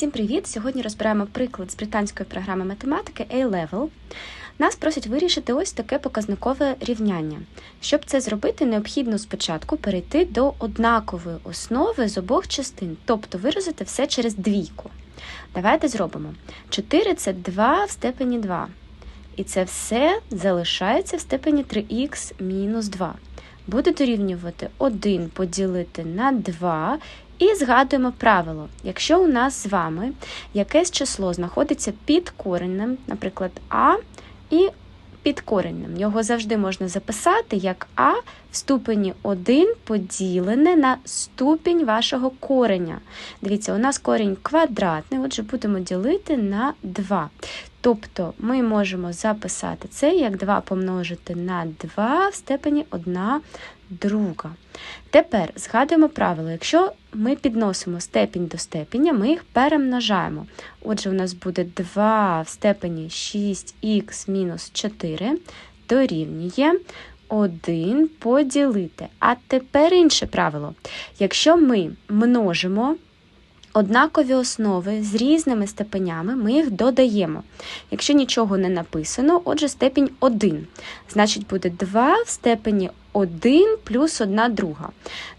Всім привіт! Сьогодні розбираємо приклад з британської програми математики A-Level. Нас просять вирішити ось таке показникове рівняння. Щоб це зробити, необхідно спочатку перейти до однакової основи з обох частин, тобто виразити все через двійку. Давайте зробимо. 4 це 2 в степені 2. І це все залишається в степені 3х мінус 2. Буде дорівнювати 1 поділити на 2 і згадуємо правило. Якщо у нас з вами якесь число знаходиться під коренем, наприклад, А і під коренем, його завжди можна записати як А в ступені 1 поділене на ступінь вашого кореня. Дивіться, у нас корінь квадратний, отже, будемо ділити на 2. Тобто ми можемо записати це як 2 помножити на 2 в степені 1 друга. Тепер згадуємо правило, якщо ми підносимо степінь до степеня, ми їх перемножаємо. Отже, у нас буде 2 в степені 6х мінус 4 дорівнює 1 поділити. А тепер інше правило. Якщо ми множимо однакові основи з різними степенями, ми їх додаємо. Якщо нічого не написано, отже, степінь 1. Значить, буде 2 в степені 1 плюс 1 друга.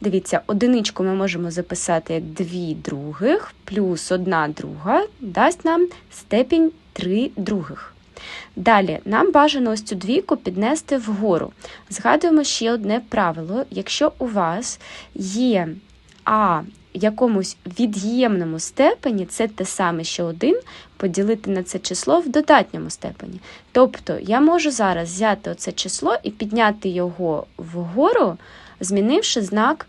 Дивіться, одиничку ми можемо записати як 2 других, плюс 1 друга дасть нам степінь 3 других. Далі, нам бажано ось цю двійку піднести вгору. Згадуємо ще одне правило: якщо у вас є А якомусь від'ємному степені це те саме, що 1 поділити на це число в додатньому степені. Тобто я можу зараз взяти оце число і підняти його вгору, змінивши знак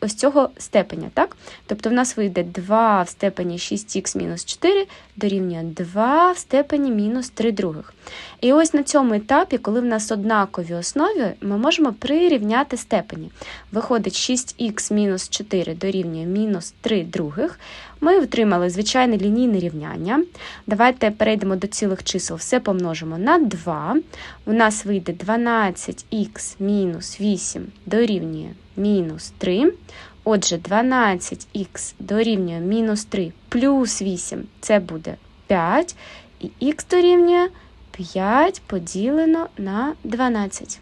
ось цього степеня. так? Тобто в нас вийде 2 в степені 6х мінус 4 дорівнює 2 в степені мінус 3 других. І ось на цьому етапі, коли в нас однакові основи, ми можемо прирівняти степені. Виходить 6х мінус 4 дорівнює мінус 3 других. Ми отримали звичайне лінійне рівняння. Давайте перейдемо до цілих чисел, все помножимо на 2. У нас вийде 12х мінус 8 дорівнює мінус 3. Отже, 12х дорівнює мінус 3 плюс 8 це буде 5. І х дорівнює 5 поділено на 12.